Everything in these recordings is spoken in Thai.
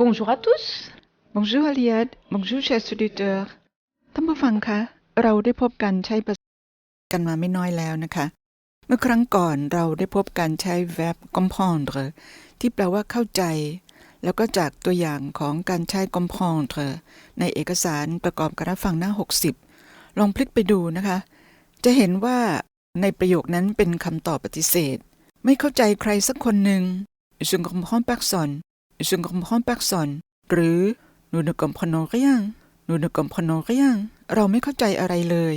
Bonjour à tous. Bonjour Aliad Bonjour chers auditeurs ท่านผู้ฟังคะ เราได้พบกันใช้ภาษากันมาไม่น้อยแล้วนะคะ เมื่อครั้งก่อนเราได้พบการใช้ verb comprendre ที่แปลว่าเข้าใจ แล้วก็จากตัวอย่างของการใช้ comprendre ในเอกสารประกอบการรับฟังหน้า 60 ลองพลิกไปดูนะคะ จะเห็นว่าในประโยคนั้นเป็นคำตอบปฏิเสธ ไม่เข้าใจใครสักคนหนึ่ง je ne comprends personne je ne comprends personne หรือ nous ne comprenons rien nous ne comprenons rien เราไม่เข้าใจอะไรเลย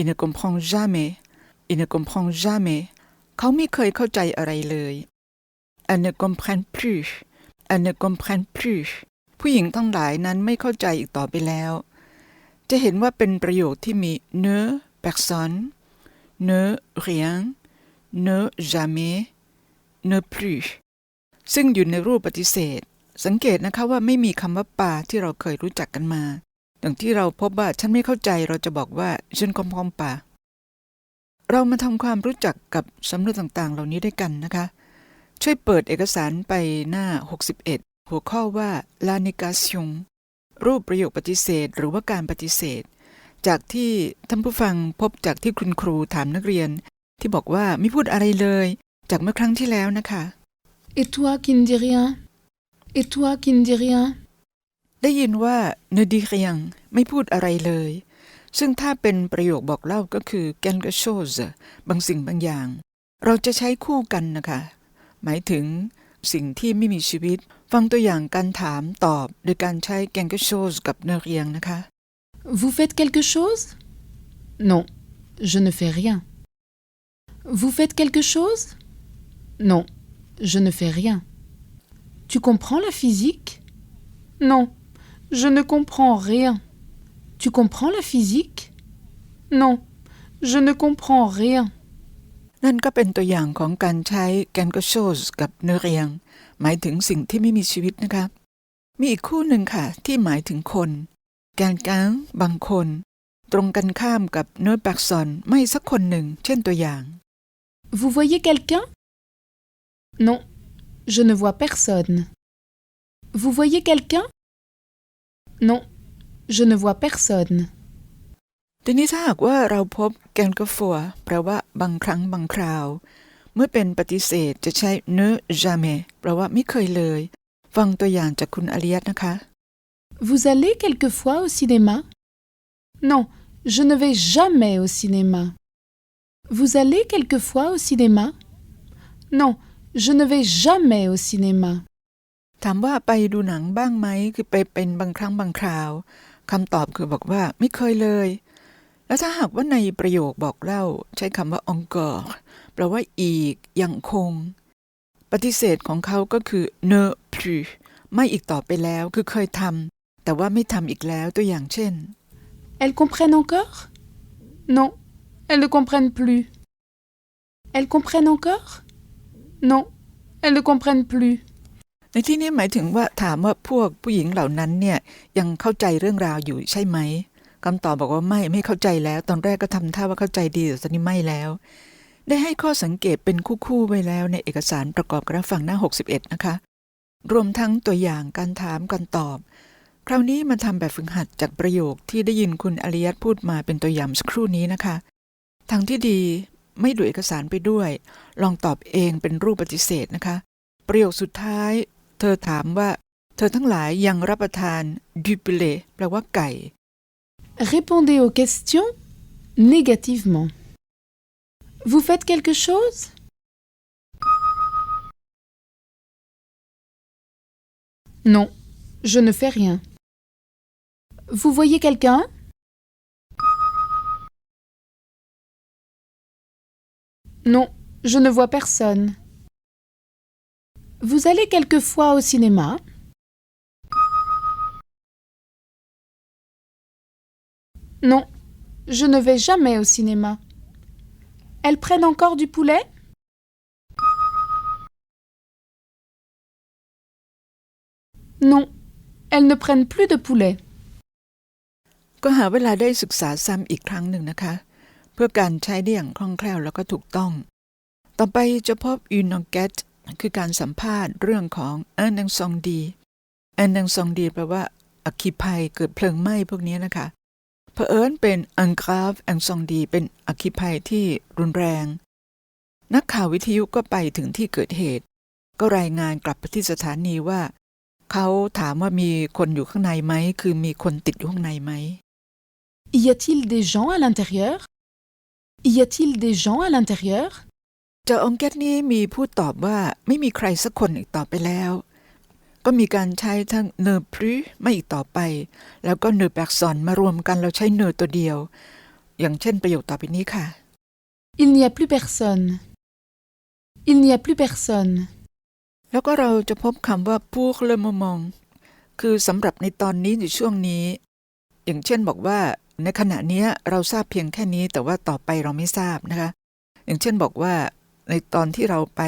il ne comprend jamais il ne comprend jamais เขาไม่เคยเข้าใจอะไรเลย elle ne comprend plus elle ne comprend plus ผู้หญิงทั้งหลายนั้นไม่เข้าใจอีกต่อไปแล้ว จะเห็นว่าเป็นประโยคที่มี ne personne ne rien ne jamais ne plus ซึ่งอยู่ในรูปปฏิเสธ สังเกตนะคะว่าไม่มีคำว่าปาที่เราเคยรู้จักกันมาดังที่เราพบว่าฉันไม่เข้าใจเราจะบอกว่าฉันคอมพอมปาเรามาทำความรู้จักกับสำนวนต่างๆ เหล่านี้ด้วยกันนะคะ ช่วยเปิดเอกสารไปหน้า 61 หัวข้อว่า la négation รูปประโยคปฏิเสธ หรือว่าการปฏิเสธ จากที่ท่านผู้ฟังพบจากที่คุณครูถามนักเรียน ที่บอกว่าไม่พูดอะไรเลย จากเมื่อครั้งที่แล้วนะคะ Et toi qui ne dis rien Et toi qui ne dis rien ได้ยินว่า ne dis rien ไม่พูดอะไรเลย ซึ่งถ้าเป็นประโยคบอกเล่าก็คือ quelque chose บางสิ่งบางอย่าง เราจะใช้คู่กันนะคะ หมายถึงสิ่งที่ไม่มีชีวิต ฟังตัวอย่างการถามตอบ โดยการใช้ quelque chose กับ ne rien นะคะ Vous faites quelque chose Non, je ne fais rien. Vous faites quelque chose Non, je ne fais rien. Tu comprends la physique Non, je ne comprends rien. Tu comprends la physique Non, je ne comprends rien. นั่นก็เป็นตัวอย่างของการใช้ quelque chose กับ ne rien หมายถึงสิ่งที่ไม่มีชีวิตนะคะ มีอีกคู่หนึ่งค่ะ ที่หมายถึงคน quelqu'un บางคน ตรงกันข้ามกับ ne personne ไม่สักคนหนึ่ง เช่นตัวอย่าง Vous voyez quelqu'un Non, je ne vois personne. Vous voyez quelqu'un Non, je ne vois personne. ทีนี้ถ้าหากว่าเราพบ quelque fois แปลว่าบางครั้งบางคราว เมื่อเป็นปฏิเสธจะใช้ ne jamais แปลว่าไม่เคยเลย ฟังตัวอย่างจากคุณอริยัตนะคะ Vous allez quelquefois au cinéma Non, je ne vais jamais au cinéma. Vous allez quelquefois au cinéma Non, je ne vais jamais au cinéma. ถามว่าไปดูหนังบ้างไหมคือไปเป็นบางครั้งบางคราวคำตอบคือบอกว่าไม่เคยเลย แล้วถ้าหากว่าในประโยคบอกเล่า ใช้คำว่า encore แปลว่าอีกยังคง ปฏิเสธของเขาก็คือ ne plus ไม่อีกต่อไปแล้วคือเคยทำแต่ว่าไม่ทำอีกแล้วตัวอย่างเช่น Elles comprennent encore Non, elles ne comprennent plus. Elles comprennent encore Non, elles ne comprennent plus. ในที่นี้หมายถึงว่าถามว่าพวกผู้หญิงเหล่านั้นเนี่ยยังเข้าใจเรื่องราวอยู่ใช่ไหมคำตอบบอกว่าไม่ไม่เข้าใจแล้ว ตอนแรกก็ทำท่าว่าเข้าใจดีแต่ตอนนี้ไม่แล้ว ได้ให้ข้อสังเกตเป็นคู่ๆไว้แล้วในเอกสารประกอบกับฟังหน้า 61 นะคะ รวมทั้งตัวอย่างการถามการตอบ คราวนี้มาทำแบบฝึกหัดจากประโยคที่ได้ยินคุณอริยัตพูดมาเป็นตัวอย่างสักครู่นี้นะคะ ทางที่ดี ไม่ดูเอกสารไปด้วย ลองตอบเองเป็นรูปปฏิเสธนะคะ ประโยคสุดท้าย เธอถามว่า เธอทั้งหลายยังรับประทานดูเปเลแปลว่าไก่ Répondez aux questions négativement. Vous faites quelque chose Non, je ne fais rien. Vous voyez quelqu'un Non, je ne vois personne. Vous allez quelquefois au cinéma Non, je ne vais jamais au cinéma. Elles prennent encore du poulet Non, elles ne prennent plus de poulet. ก็หาเวลาได้ศึกษาซ้ำอีกครั้งหนึ่งนะคะ เพื่อการใช้ได้อย่างคล่องแคล่วแล้วก็ถูกต้อง ต่อไปจะพบยูนองเกตคือการสัมภาษณ์เรื่องของเอันนังซองดีเอันนังซองดีแปลว่าอัคคีภัยเกิดเพลิงไหม้พวกนี้นะคะเผอิญเป็นอังกราฟอังซองดีเป็นอัคคีภัยที่รุนแรง นักข่าววิทยุก็ไปถึงที่เกิดเหตุ ก็รายงานกลับไปที่สถานีว่า เขาถามว่ามีคนอยู่ข้างในไหม คือมีคนติดอยู่ข้างในไหม Y a-t-il des gens à l'intérieur Y a-t-il des gens à l'intérieur จากองค์แกตนี้มีผู้ตอบว่าไม่มีใครสักคนอีกต่อไปแล้ว ก็มีการใช้ทั้งเนอพรีไม่อีกต่อไป แล้วก็เนอแบกซอนมารวมกันเราใช้เนอตัวเดียว อย่างเช่นประโยคต่อไปนี้ค่ะ Il n'y a plus personne. Il n'y a plus personne. แล้วก็เราจะพบคำว่าพูกเลมมองคือสำหรับในตอนนี้ในช่วงนี้ อย่างเช่นบอกว่า ในขณะเนี้ยเราทราบเพียงแค่นี้แต่ว่าต่อไปเราไม่ทราบนะคะ อย่างเช่นบอกว่า ในตอนที่เราไป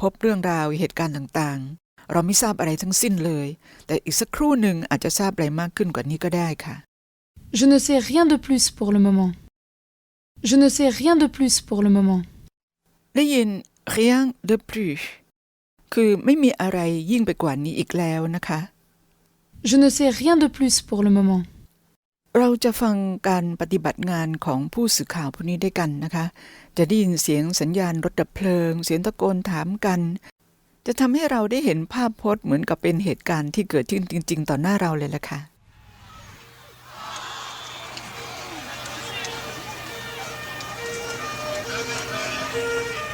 พบเรื่องราวเหตุการณ์ต่างๆ เราไม่ทราบอะไรทั้งสิ้นเลย แต่อีกสักครู่หนึ่งอาจจะทราบอะไรมากขึ้นกว่านี้ก็ได้ค่ะ Je ne sais rien de plus pour le moment. Je ne sais rien de plus pour le moment. ได้ยิน rien de plus คือไม่มีอะไรยิ่งไปกว่านี้อีกแล้วนะคะ Je ne sais rien de plus pour le moment. เราจะฟังการปฏิบัติงานของผู้สื่อข่าวผู้นี้ด้วยกันนะคะ จะได้ยินเสียงสัญญาณรถดับเพลิง เสียงตะโกนถามกัน จะทำให้เราได้เห็นภาพพจน์เหมือนกับเป็นเหตุการณ์ที่เกิดขึ้นจริง ๆ ต่อหน้าเราเลยละค่ะ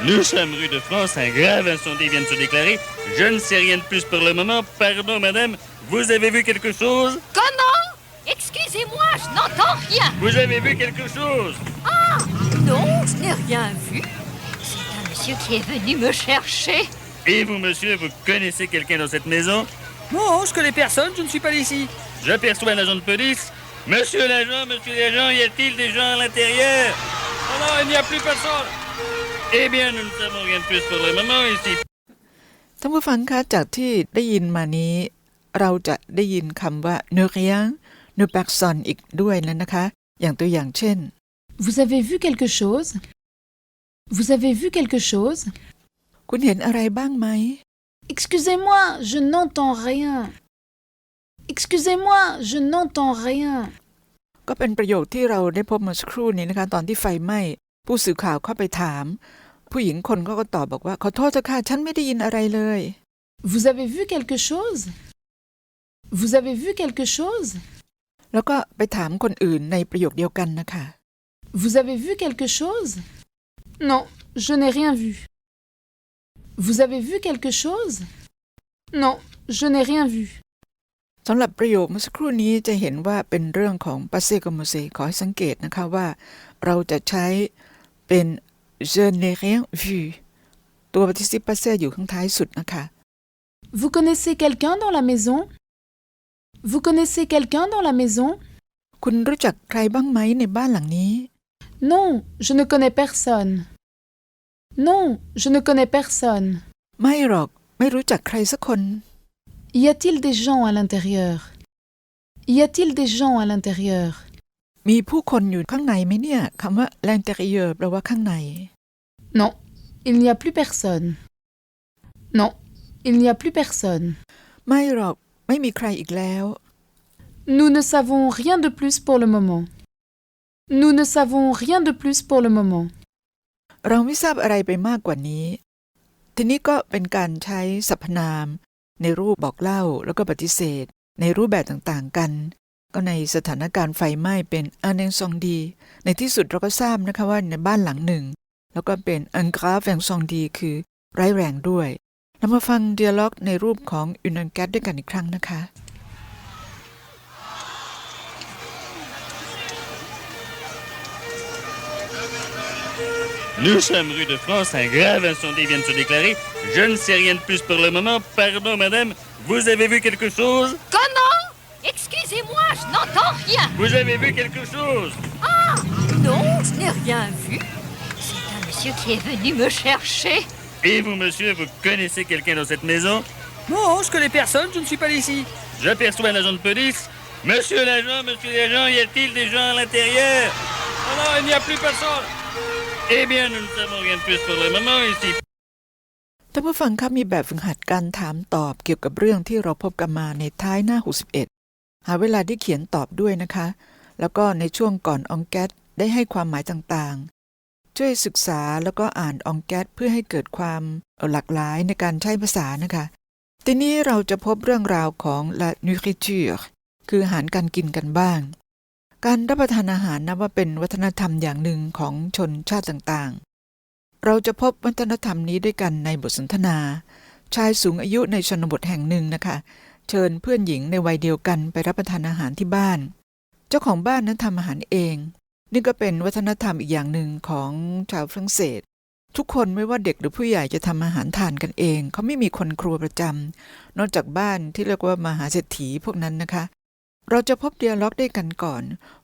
Nous sommes rue de France, un grave incendie vient de se déclarer. Je ne sais rien de plus pour le moment. Pardon, madame, vous avez vu quelque chose Comment Excusez-moi, je n'entends rien. Vous avez vu quelque chose Non, je n'ai rien vu. C'est un monsieur qui est venu me chercher. Et vous, monsieur, vous connaissez quelqu'un dans cette maison Non, je connais personne, je ne suis pas d'ici. J'aperçois un agent de police. Monsieur l'agent, monsieur l'agent, y a-t-il des gens à l'intérieur Oh non, il n'y a plus personne. Eh bien, nous ne savons rien de plus pour le moment ici. ท่านผู้ฟังคะจากที่ได้ยินมานี้ เราจะได้ยินคำว่า ne rien ne personne อีกด้วยแล้วนะคะ อย่างตัวอย่างเช่น Vous avez vu quelque chose Vous avez vu quelque chose คุณเห็นอะไรบ้างไหม Excusez-moi, je n'entends rien. Excusez-moi, je n'entends rien. ก็เป็นประโยคที่เราได้พบเมื่อสักครู่นี้นะคะ ตอนที่ไฟไหม้ ผู้สื่อข่าวเข้าไปถาม ผู้หญิงคนก็ก็ตอบบอกว่า ขอโทษเจ้าค่ะฉันไม่ได้ยินอะไรเลย Vous avez vu quelque chose Vous avez vu quelque chose แล้วก็ไปถามคนอื่นในประโยคเดียวกันนะคะ Vous avez vu quelque chose Non, je n'ai rien vu. Vous avez vu quelque chose Non, je n'ai rien vu. สำหรับประโยคเมื่อสักครู่นี้จะเห็นว่าเป็นเรื่องของปัสเซกโมเซขอให้สังเกตนะคะว่า เราจะใช้เป็น je n'ai rien vu ตัว participe passé อยู่ข้างท้ายสุดนะคะ Vous connaissez quelqu'un dans la maison Vous connaissez quelqu'un dans la maison คุณรู้จักใครบ้างไหมในบ้านหลังนี้ Non, je ne connais personne. Non, je ne connais personne. ไม่หรอกไม่รู้จักใครสักคน Y a-t-il des gens à l'intérieur Y a-t-il des gens à l'intérieur มีผู้คนอยู่ข้างในไหมเนี่ยคำว่า l'intérieur แปลว่าข้างใน Non, il n'y a plus personne. Non, il n'y a plus personne. ไม่หรอก ไม่มีใครอีกแล้ว Nous ne savons rien de plus pour le moment. Nous ne savons rien de plus pour le moment. เราไม่ทราบอะไรไปมากกว่านี้ ทีนี้ก็เป็นการใช้สรรพนาม ในรูปบอกเล่าแล้วก็ปฏิเสธ ในรูปแบบต่างๆกัน ก็ในสถานการณ์ไฟไหม้เป็นอันเนงซองดี ในที่สุดเราก็ทราบนะคะว่าในบ้านหลังหนึ่ง แล้วก็เป็นอันกราฟแงซองดีคือร้ายแรงด้วย เรามาฟังเดียล็อกในรูปของอุนันแกตด้วยกันอีกครั้งนะคะ Nous sommes rue de France, un grave incendie vient de se déclarer. Je ne sais rien de plus pour le moment. Pardon, madame, vous avez vu quelque chose Comment Excusez-moi, je n'entends rien. Vous avez vu quelque chose Non, je n'ai rien vu. C'est un monsieur qui est venu me chercher. Et vous, monsieur, vous connaissez quelqu'un dans cette maison Non, je connais personne, je ne suis pas ici. J'aperçois un agent de police. Monsieur l'agent, monsieur l'agent, y a-t-il des gens à l'intérieur Oh non, il n'y a plus personne. Eh bien, nous ne savons rien de plus pour le moment ici. ท่านผู้ฟังครับมีแบบฝึกหัดการถามตอบเกี่ยวกับเรื่องที่เราพบกันมาในท้ายหน้า 61 หาเวลาที่เขียนตอบด้วยนะคะ แล้วก็ในช่วงก่อนอองแกตได้ให้ความหมายต่างๆ ช่วยศึกษาแล้วก็อ่านองแกตเพื่อให้เกิดความหลากหลายในการใช้ภาษานะคะ ทีนี้เราจะพบเรื่องราวของ la nourriture คืออาหารการกินกันบ้าง การรับประทานอาหารนับว่าเป็นวัฒนธรรมอย่างหนึ่งของชนชาติต่างๆ เราจะพบวัฒนธรรมนี้ด้วยกันในบทสนทนา ชายสูงอายุในชนบทแห่งหนึ่งนะคะ เชิญเพื่อนหญิงในวัยเดียวกันไปรับประทานอาหารที่บ้าน เจ้าของบ้านนั้นทำอาหารเอง นี่ก็เป็นวัฒนธรรมอีกอย่างหนึ่งของชาวฝรั่งเศส ทุกคนไม่ว่าเด็กหรือผู้ใหญ่จะทำอาหารทานกันเอง เขาไม่มีคนครัวประจำนอกจากบ้านที่เรียกว่ามหาเศรษฐีพวกนั้นนะคะ เราจะพบเดียล็อกด้วยกันก่อน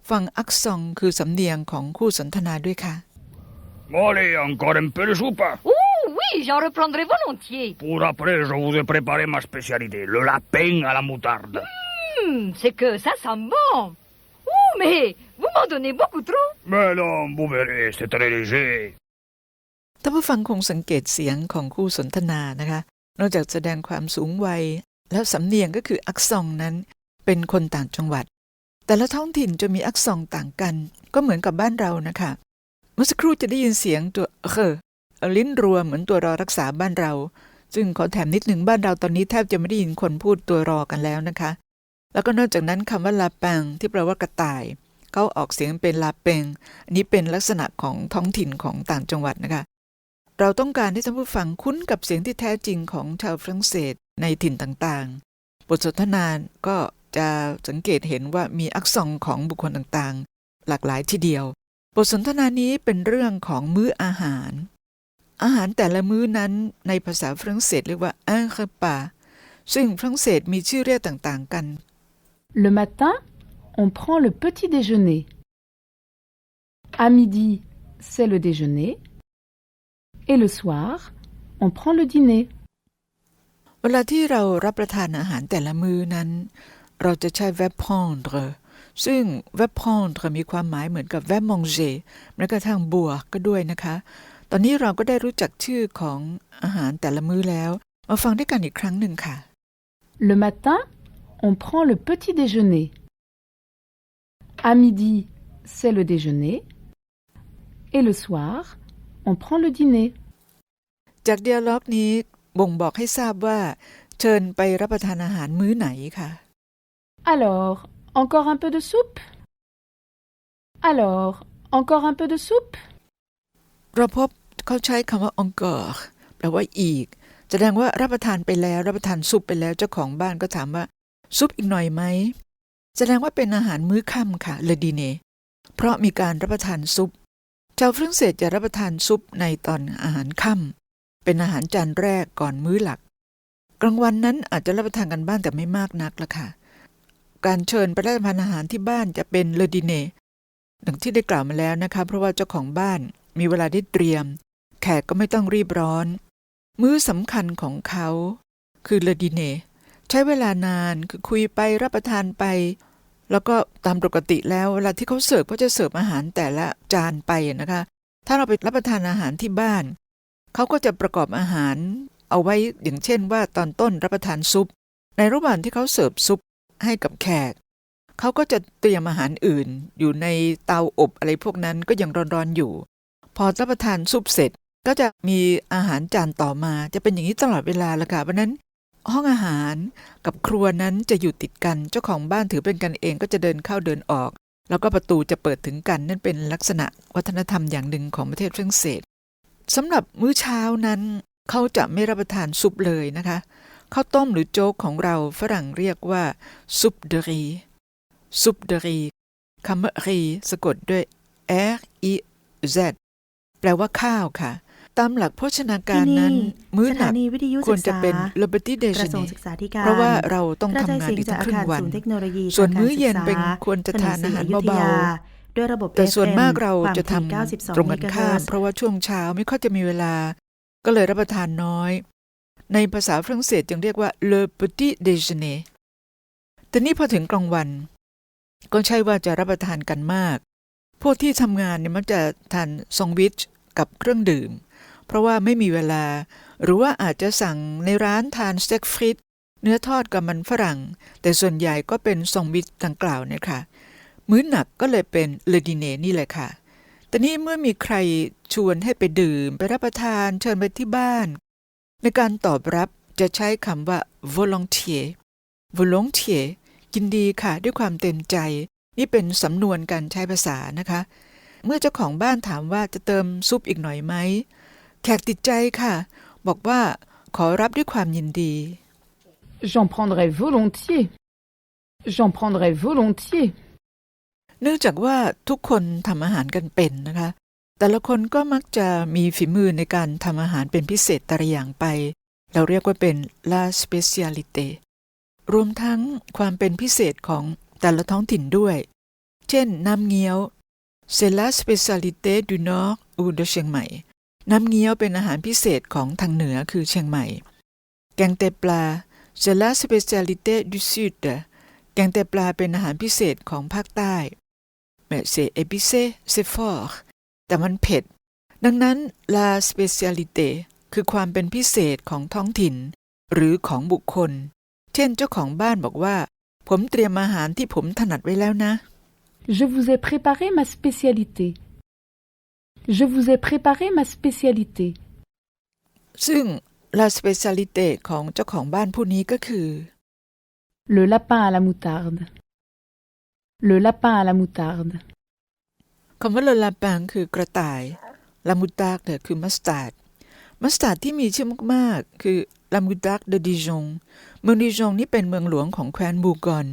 ฟังอักซองคือสำเนียงของคู่สนทนาด้วยค่ะ Allez, encore un peu de soupe. Oh oui, j'en reprendrai volontiers. Pour après, je vous ai préparé ma spécialité, le lapin à la moutarde. Hmm, c'est que ça sent bon. Oh, mais vous m'en donnez beaucoup trop. Mais non, vous verrez, c'est très léger. ท่านผู้ฟังคงสังเกตเสียงของคู่สนทนานะคะ นอกจากแสดงความสูงวัย แล้วสำเนียงก็คืออักซองนั้น เป็นคนต่างจังหวัด แต่ละท้องถิ่นจะมีอักซองต่างกัน ก็เหมือนกับบ้านเรานะคะ เมื่อสักครู่จะได้ยินเสียงตัวเออลิ้นรัวเหมือนตัวรอรักษาบ้านเรา ซึ่งขอแถมนิดหนึ่งบ้านเราตอนนี้แทบจะไม่ได้ยินคนพูดตัวรอกันแล้วนะคะ แล้วก็นอกจากนั้นคำว่าลาปังที่แปลว่ากระต่ายเขาออกเสียงเป็นลาเปงอันนี้เป็นลักษณะของท้องถิ่นของต่างจังหวัดนะคะ เราต้องการให้ท่านผู้ฟังคุ้นกับเสียงที่แท้จริงของชาวฝรั่งเศสในถิ่นต่างๆ บทสนทนานก็จะสังเกตเห็นว่ามีอักษรของบุคคลต่างๆ หลากหลายทีเดียว บทสนทนานี้เป็นเรื่องของมื้ออาหาร อาหารแต่ละมื้อนั้นในภาษาฝรั่งเศสเรียกว่าอังคปาซึ่งฝรั่งเศสมีชื่อเรียกต่างๆ กัน Le matin, on prend le petit déjeuner. À midi, c'est le déjeuner. Et le soir, on prend le dîner. เวลาที่เรารับประทานอาหารแต่ละมื้อนั้น เราจะใช้ v e p r e n d r e ซึ่ง v e p r e n d r e มีความหมายเหมือนกับ v e manger แม้กระทั่งบวกก็ด้วยนะคะ ตอนนี้เราก็ได้รู้จักชื่อของอาหารแต่ละมื้อแล้ว มาฟังด้วยกันอีกครั้งหนึ่งค่ะ Le matin, on prend le petit déjeuner. À midi, c'est le déjeuner. Et le soir, on prend le dîner. จากเดียล็อกนี้บ่งบอกให้ทราบว่า เชิญไปรับประทานอาหารมื้อไหนค่ะ Alors, encore un peu de soupe Alors, encore un peu de soupe เราพบเขาใช้คำว่า encore แปลว่าอีก แสดงว่ารับประทานไปแล้ว รับประทานซุปไปแล้วเจ้าของบ้านก็ถามว่า ซุปอีกหน่อยไหม แสดงว่าเป็นอาหารมื้อค่ำค่ะเลดีเน เพราะมีการรับประทานซุป ชาวฝรั่งเศสจะรับประทานซุปในตอนอาหารค่ำเป็นอาหารจานแรกก่อนมื้อหลัก กลางวันนั้นอาจจะรับประทานกันบ้างแต่ไม่มากนักละค่ะ การเชิญไปรับประทานอาหารที่บ้านจะเป็นเลดิเนดังที่ได้กล่าวมาแล้วนะคะ เพราะว่าเจ้าของบ้านมีเวลาได้เตรียม แขกก็ไม่ต้องรีบร้อน มื้อสำคัญของเขา คือเลดิเน ใช้เวลานานคือคุยไปรับประทานไป แล้วก็ตามปกติแล้วเวลาที่เขาเสิร์ฟเขาจะเสิร์ฟอาหารแต่ละจานไปนะคะ ถ้าเราไปรับประทานอาหารที่บ้าน เขาก็จะประกอบอาหารเอาไว้อย่างเช่นว่าตอนต้นรับประทานซุป ในระหว่างที่เขาเสิร์ฟซุปให้กับแขก เขาก็จะเตรียมอาหารอื่น อยู่ในเตาอบอะไรพวกนั้นก็ยังร้อนๆอยู่ พอรับประทานซุปเสร็จก็จะมีอาหารจานต่อมาจะเป็นอย่างนี้ตลอดเวลาละค่ะเพราะนั้น ห้องอาหารกับครัวนั้นจะอยู่ติดกัน เจ้าของบ้านถือเป็นกันเองก็จะเดินเข้าเดินออก แล้วก็ประตูจะเปิดถึงกันนั่นเป็นลักษณะวัฒนธรรมอย่างหนึ่งของประเทศฝรั่งเศสสำหรับมื้อเช้านั้นเขาจะไม่รับประทานซุปเลยนะคะข้าวต้มหรือโจ๊กของเราฝรั่งเรียกว่าซุปเดรีซุปเดรีคำว่ารีสะกดด้วย R E Z แปลว่าข้าวค่ะ ตามหลักโภชนาการที่นั้น มื้อสหนัถากนีวิทยุคศึวรกจะษาเป็น l i b e r t y d e ก j e ระทรวง n e ศึกษาธิการเพราะว่าเราต้องกระจายทำงานเสียงอีกจากตั้งอาครึ่คารงวันศูนย์เทคโนโลยีส่วนทางมื้อเย็นการศึกษาเป็นควรจะทานอาหารถนนศเบาอยุธยด้วยระบบๆแต่ส่วน FM มากเราความจะทถี่ำ92ตรงกันข้ามเมกะเฮิรตซ์เพราะว่าช่วงเช้าไม่ค่อยจะมีเวลา ก็เลยรับประทานน้อย ในภาษาฝรั่งเศสจึงเรียกว่า le petit déjeuner แต่นี่พอถึงกลางวัน ก็ใช่ว่าจะรับประทานกันมาก พวกที่ทำงานเนี่ยมันจะทานแซงด์วิชกับเครื่องดื่ม เพราะว่าไม่มีเวลา หรือว่าอาจจะสั่งในร้านทานสเต็กฟริตเนื้อทอดกับมันฝรั่ง แต่ส่วนใหญ่ก็เป็นแซงด์วิชดังกล่าวเนี่ยค่ะมื้อหนักก็เลยเป็นเลดิเนนี่แหละค่ะแต่นี่เมื่อมีใครชวนให้ไปดื่ม ไปรับประทานเชิญไปที่บ้าน ในการตอบรับจะใช้คำว่า volontier volontier ยินดีค่ะ ด้วยความเต็มใจ นี่เป็นสำนวนการใช้ภาษานะคะ เมื่อเจ้าของบ้านถามว่าจะเติมซุปอีกหน่อยไหม แขกติดใจค่ะ บอกว่าขอรับด้วยความยินดี J'en prendrai volontiers. J'en prendrai volontiers. เนื่องจากว่าทุกคนทำอาหารกันเป็นนะคะ แต่ละคนก็มักจะมีฝีมือในการทำอาหารเป็นพิเศษแต่ละอย่างไป เราเรียกว่าเป็น la spécialité รวมทั้งความเป็นพิเศษของแต่ละท้องถิ่นด้วย เช่น น้ำเงี้ยว c'est la spécialité du nord ou de เชียงใหม่ น้ำเงี้ยวเป็นอาหารพิเศษของทางเหนือคือเชียงใหม่ แกงเตปลา c'est la spécialité du sud แกงเตปลาเป็นอาหารพิเศษของภาคใต้ mais c'est épicé c'est fort แต่มันเผ็ด ดังนั้น la spécialité คือความเป็นพิเศษของท้องถิ่น หรือของบุคคล เช่นเจ้าของบ้านบอกว่า ผมเตรียมอาหารที่ผมถนัดไว้แล้วนะ Je vous ai préparé ma spécialité. Je vous ai préparé ma spécialité. ซึ่ง la spécialité ของเจ้าของบ้านผู้นี้ก็คือ Le lapin à la moutarde. Le lapin à la moutarde. คำว่าเลลาปังคือกระต่ายลามูตากเนี่ยคือมัสตาร์ดมัสตาร์ดที่มีชื่อมากๆ คือลามูตากเดดิจงเมืองดิจงนี่เป็นเมืองหลวงของแคว้นบูกอน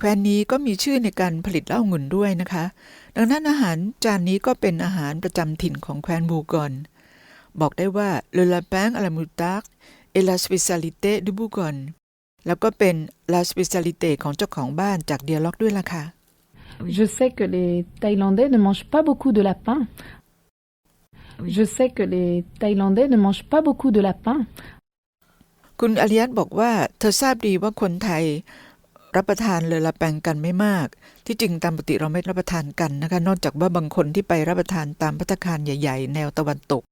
แคว้นนี้ก็มีชื่อในการผลิตเหล้าองุ่นด้วยนะคะ ดังนั้นอาหารจานนี้ก็เป็นอาหารประจำถิ่นของแคว้นบูกอนบอกได้ว่า le lapin à la moutarde est la spécialité du Bougon แล้วก็เป็น la spécialité ของเจ้าของบ้านจากเดียล็อกด้วยล่ะค่ะ Je sais que les Thaïlandais ne mangent pas beaucoup de lapin. Je sais que les Thaïlandais ne mangent pas beaucoup de lapin. คุณอริยัตบอกว่าเธอทราบดีว่าคนไทย รับประทานเลอละแปงกันไม่มาก ที่จริงตามปกติเราไม่รับประทานกันนะคะ นอกจากว่าบางคนที่ไปรับประทานตามพัตตาคารใหญ่ ๆ แนวตะวันตก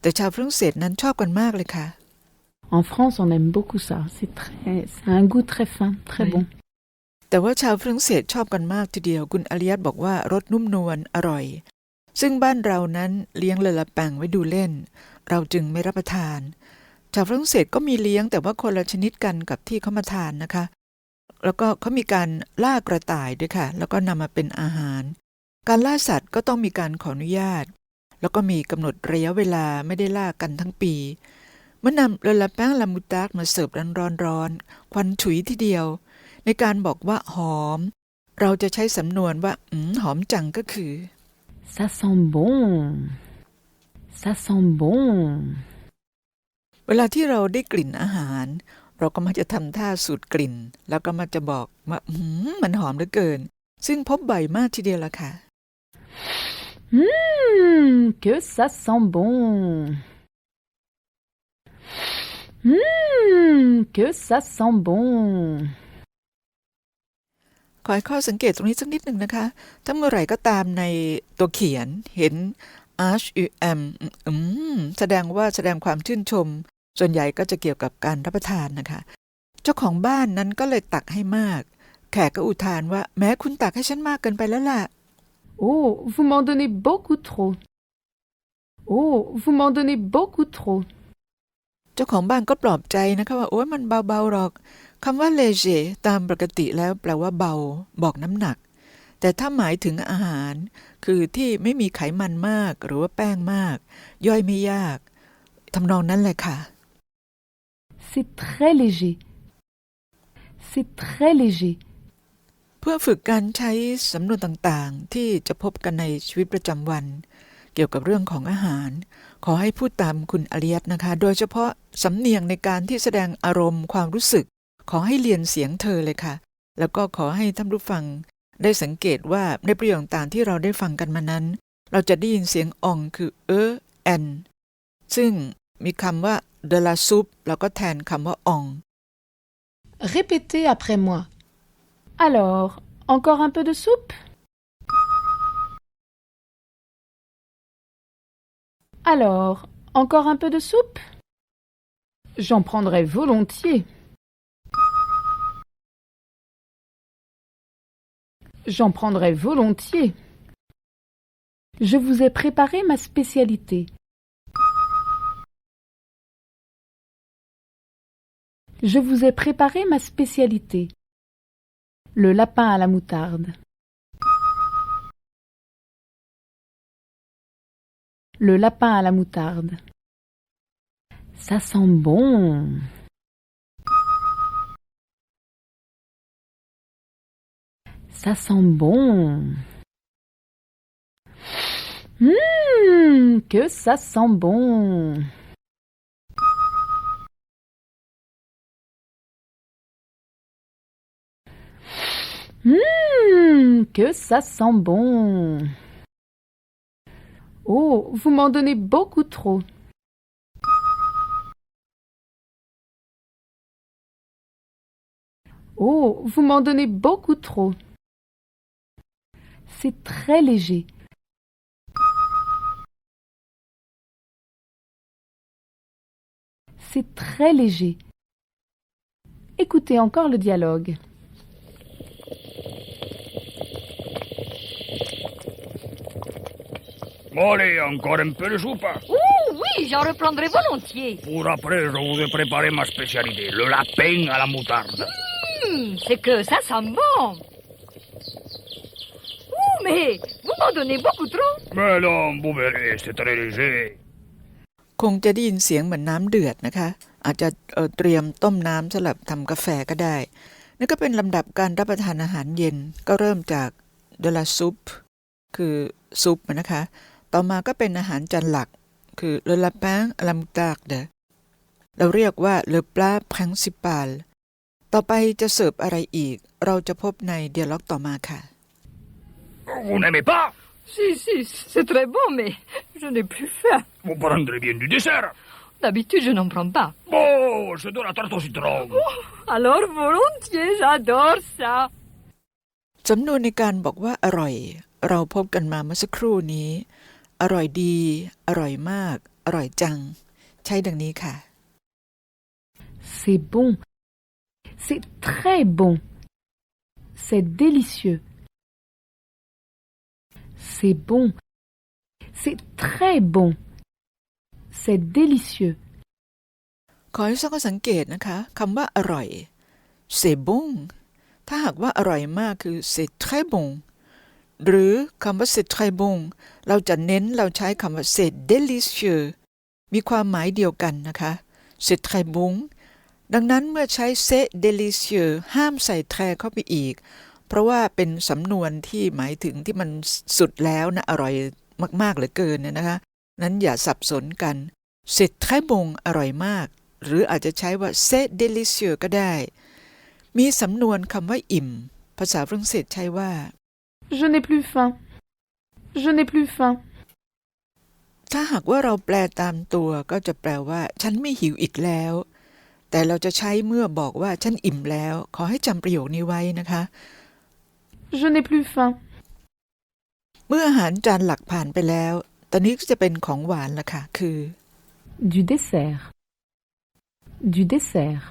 แต่ชาวฝรั่งเศสนั้นชอบกันมากเลยค่ะ En France, on aime beaucoup ça. C'est très, c'est un goût très fin, très Oui. bon. แต่ว่าชาวฝรั่งเศสชอบกันมากทีเดียว คุณอริยัตบอกว่ารสนุ่มนวลอร่อย ซึ่งบ้านเรานั้นเลี้ยงเลอละแปงไว้ดูเล่น เราจึงไม่รับประทาน ชาวฝรั่งเศสก็มีเลี้ยงแต่ว่าคนละชนิดกันกับที่เขามาทานนะคะ แล้วก็เขามีการล่ากระต่ายด้วยค่ะ แล้วก็นำมาเป็นอาหาร การล่าสัตว์ก็ต้องมีการขออนุญาต แล้วก็มีกำหนดระยะเวลาไม่ได้ล่ากันทั้งปีเมื่อนำเลอละแป้งลามูตากมาเสิร์ฟร้อนๆควันฉุยทีเดียว ในการบอกว่าหอม เราจะใช้สำนวนว่าอืมหอมจังก็คือ Ça sent bon. Ça sent bon. เวลาที่เราได้กลิ่นอาหาร เราก็มักจะทำท่าสูดกลิ่น แล้วก็มักจะบอกว่าอืมมันหอมเหลือเกิน ซึ่งพบบ่อยมากทีเดียวละค่ะ Hum, que ça sent bon. Hum, que ça sent bon. ขอให้ข้อสังเกตตรงนี้สักนิดหนึ่งนะคะ ถ้าเมื่อไหร่ก็ตามในตัวเขียนเห็น h u m อืมแสดงว่าแสดงความชื่นชม ส่วนใหญ่ก็จะเกี่ยวกับการรับประทานนะคะ เจ้าของบ้านนั้นก็เลยตักให้มาก แขกก็อุทานว่า แม้คุณตักให้ฉันมากเกินไปแล้วล่ะ Oh, vous m'en donnez beaucoup trop. Oh, vous m'en donnez beaucoup trop. เจ้าของบ้านก็ปลอบใจนะคะว่าโอ้ยมันเบาๆหรอกคำว่าเลเจตามปกติแล้วแปลว่าเบา บอกน้ำหนัก แต่ถ้าหมายถึงอาหาร คือที่ไม่มีไขมันมากหรือว่าแป้งมาก ย่อยไม่ยากทำนองนั้นแหละค่ะ C'est très léger. C'est très léger. เพื่อฝึกการใช้สำนวนต่างๆ ที่จะพบกันในชีวิตประจำวัน เกี่ยวกับเรื่องของอาหาร ขอให้พูดตามคุณอริยตนะคะ โดยเฉพาะสำเนียงในการที่แสดงอารมณ์ความรู้สึก ขอให้เรียนเสียงเธอเลยค่ะ แล้วก็ขอให้ท่านผู้ฟัง ได้สังเกตว่าในประโยคต่างๆที่เราได้ฟังกันมานั้น เราจะได้ยินเสียงอองคือ เออแอนซึ่ง มีคำว่า de la soupe แล้วก็แทนคำว่าออง Répétez après moi. Alors, encore un peu de soupe Alors, encore un peu de soupe J'en prendrai volontiers. J'en prendrai volontiers. Je vous ai préparé ma spécialité. Je vous ai préparé ma spécialité. Le lapin à la moutarde. Le lapin à la moutarde. Ça sent bon. Ça sent bon. Hum, que ça sent bon. Hum, que ça sent bon. Oh, vous m'en donnez beaucoup trop. Oh, vous m'en donnez beaucoup trop. C'est très léger. C'est très léger. Écoutez encore le dialogue. Allez, encore un peu de soupe. Oh oui, j'en reprendrai volontiers. Pour après, je vous ai préparé ma spécialité, le lapin à la moutarde. Hum, c'est que ça sent bon. Ouh, mais vous m'en donnez beaucoup trop. Mais non, vous verrez, c'est très léger. คงจะได้ยินเสียงเหมือนน้ำเดือดนะคะ อาจจะเอ่อเตรียมต้มน้ำสำหรับทำกาแฟก็ได้ นั่นก็เป็นลำดับการรับประทานอาหารเย็นก็เริ่มจากเดลาซุปคือซุปนะคะ ต่อมาก็เป็นอาหารจานหลัก คือเลลาแป้งอลามตากเดเราเรียกว่าเลปลาพ r งซิปาล ต่อไปจะเสิร์ฟอะไรอีก เราจะพบในเดียล็อกต่อมาค่ะ Vous n'aimez pas Si, si, c'est très bon, mais je n'ai plus faim. Vous prendrez bien du dessert. D'habitude, je n'en prends pas. Oh, c'est de la tarte au citron. Alors, volontiers, j'adore ça. สำนวนในการบอกว่าอร่อย เราพบกันมาเมื่อสักครู่นี้ อร่อยดี อร่อยมาก อร่อยจัง ใช้ดังนี้ค่ะ C'est bon. C'est très bon. C'est délicieux. C'est bon. C'est très bon. C'est délicieux. ขอให้สังสังเกตนะคะคำว่าอร่อยเซบงถ้าหากว่าอร่อยมากคือเซทรบง หรือคำว่าเซทรบงเราจะเน้นเราใช้คำว่าเซเดลิเชอมีความหมายเดียวกันนะคะเซทรบงดังนั้นเมื่อใช้เซเดลิเชอห้ามใส่แทรเข้าไปอีก เพราะว่าเป็นสำนวนที่หมายถึงที่มันสุดแล้วนะ อร่อยมาก ๆ เหลือเกินเนี่ยนะคะ นั้นอย่าสับสนกันเซทรบงอร่อยมาก หรืออาจจะใช้ว่า c'est délicieux ก็ได้ มีสำนวนคำว่าอิ่ม ภาษาฝรั่งเศสใช้ว่า Je n'ai plus faim. Je n'ai plus faim. ถ้าหากว่าเราแปลตามตัวก็จะแปลว่า ฉันไม่หิวอีกแล้ว แต่เราจะใช้เมื่อบอกว่าฉันอิ่มแล้ว ขอให้จำประโยคนี้ไว้นะคะ Je n'ai plus faim. เมื่ออาหารจานหลักผ่านไปแล้ว ตอนนี้ก็จะเป็นของหวานละค่ะ คือ Du dessert. Du dessert.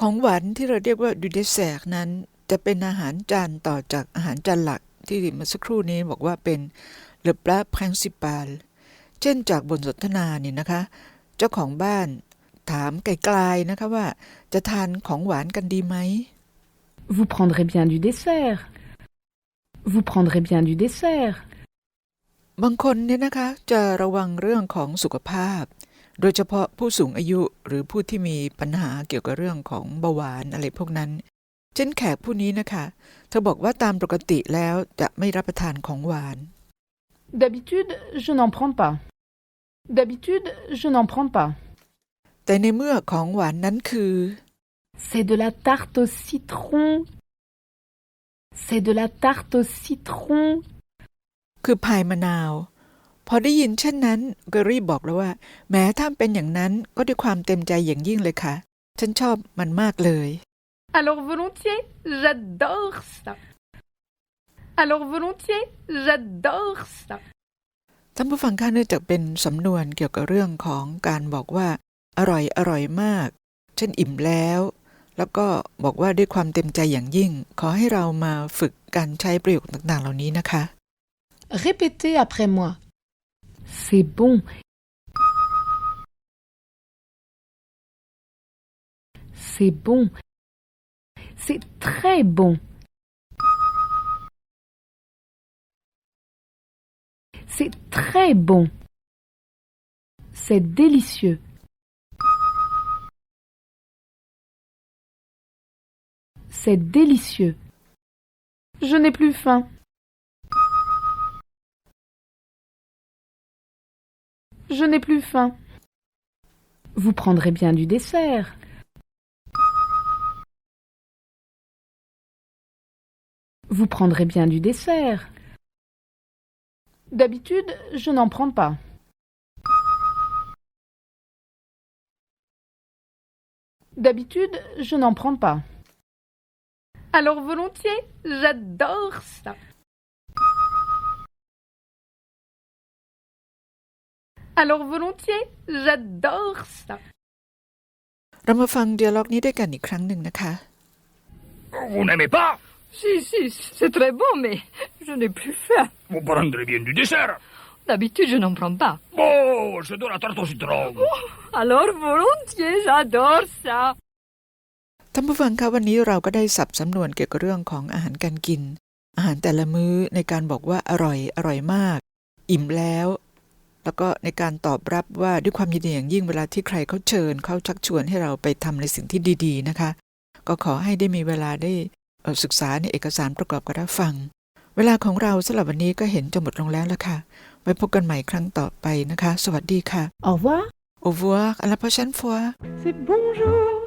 ของหวานที่เราเรียกว่าดูเดเซร์นั้น จะเป็นอาหารจานต่อจากอาหารจานหลักที่เมื่อสักครู่นี้บอกว่าเป็น le plat principal เช่นจากบทสนทนานี่นะคะ เจ้าของบ้านถามไกลๆนะคะว่า จะทานของหวานกันดีไหม Vous prendrez bien du dessert. Vous prendrez bien du dessert. บางคนเนี่ยนะคะจะระวังเรื่องของสุขภาพ โดยเฉพาะผู้สูงอายุหรือผู้ที่มีปัญหาเกี่ยวกับเรื่องของเบาหวานอะไรพวกนั้นเช่นแขกผู้นี้นะคะ เธอบอกว่าตามปกติแล้วจะไม่รับประทานของหวาน D'habitude, je n'en prends pas. D'habitude, je n'en prends pas. แต่ในเมื่อของหวานนั้นคือ C'est de la tarte au citron. C'est de la tarte au citron. คือพายมะนาว พอได้ยินเช่นนั้นก็รีบบอกแล้วว่า แม้ถ้าเป็นอย่างนั้นก็ด้วยความเต็มใจอย่างยิ่งเลยค่ะ ฉันชอบมันมากเลย Alors volontiers, j'adore ça. Alors volontiers, j'adore ça. ท่านผู้ฟังคะเนื่องจากเป็นสำนวนเกี่ยวกับเรื่องของการบอกว่า อร่อยอร่อยมากฉันอิ่มแล้ว แล้วก็บอกว่าด้วยความเต็มใจอย่างยิ่ง ขอให้เรามาฝึกการใช้ประโยคต่างๆ เหล่านี้นะคะ Répétez après moi. C'est bon. C'est bon. C'est très bon. C'est très bon. C'est délicieux. C'est délicieux. Je n'ai plus faim. Je n'ai plus faim. Vous prendrez bien du dessert. Vous prendrez bien du dessert. D'habitude, je n'en prends pas. D'habitude, je n'en prends pas. Alors volontiers, j'adore ça. Alors volontiers, j'adore ça. เรามาฟังเดียล็อกนี้ด้วยกันอีกครั้งหนึ่งนะคะ Vous n'aimez pas Si, si, c'est très bon, mais je n'ai plus faim. Vous prendrez bien du dessert. D'habitude, je n'en prends pas. Oh, c'est de la tarte au citron. Alors volontiers, j'adore ça. ท่านผู้ฟังคะวันนี้เราก็ได้สับสำนวนเกี่ยวกับเรื่องของอาหารการกิน อาหารแต่ละมื้อในการบอกว่าอร่อยอร่อยมาก อิ่มแล้ว แล้วก็ในการตอบรับว่าด้วยความยินดีอย่างยิ่งเวลาที่ใครเขาเชิญเขาชักชวนให้เราไปทำในสิ่งที่ดี ๆ นะคะ ก็ขอให้ได้มีเวลาได้เอ่อ ศึกษาในเอกสารประกอบกับรับฟัง เวลาของเราสำหรับวันนี้ก็เห็นจะหมดลงแล้วละค่ะ ไว้พบกันใหม่ครั้งต่อไปนะคะ สวัสดีค่ะ Au revoir. Au revoir à la prochaine fois C'est bonjour,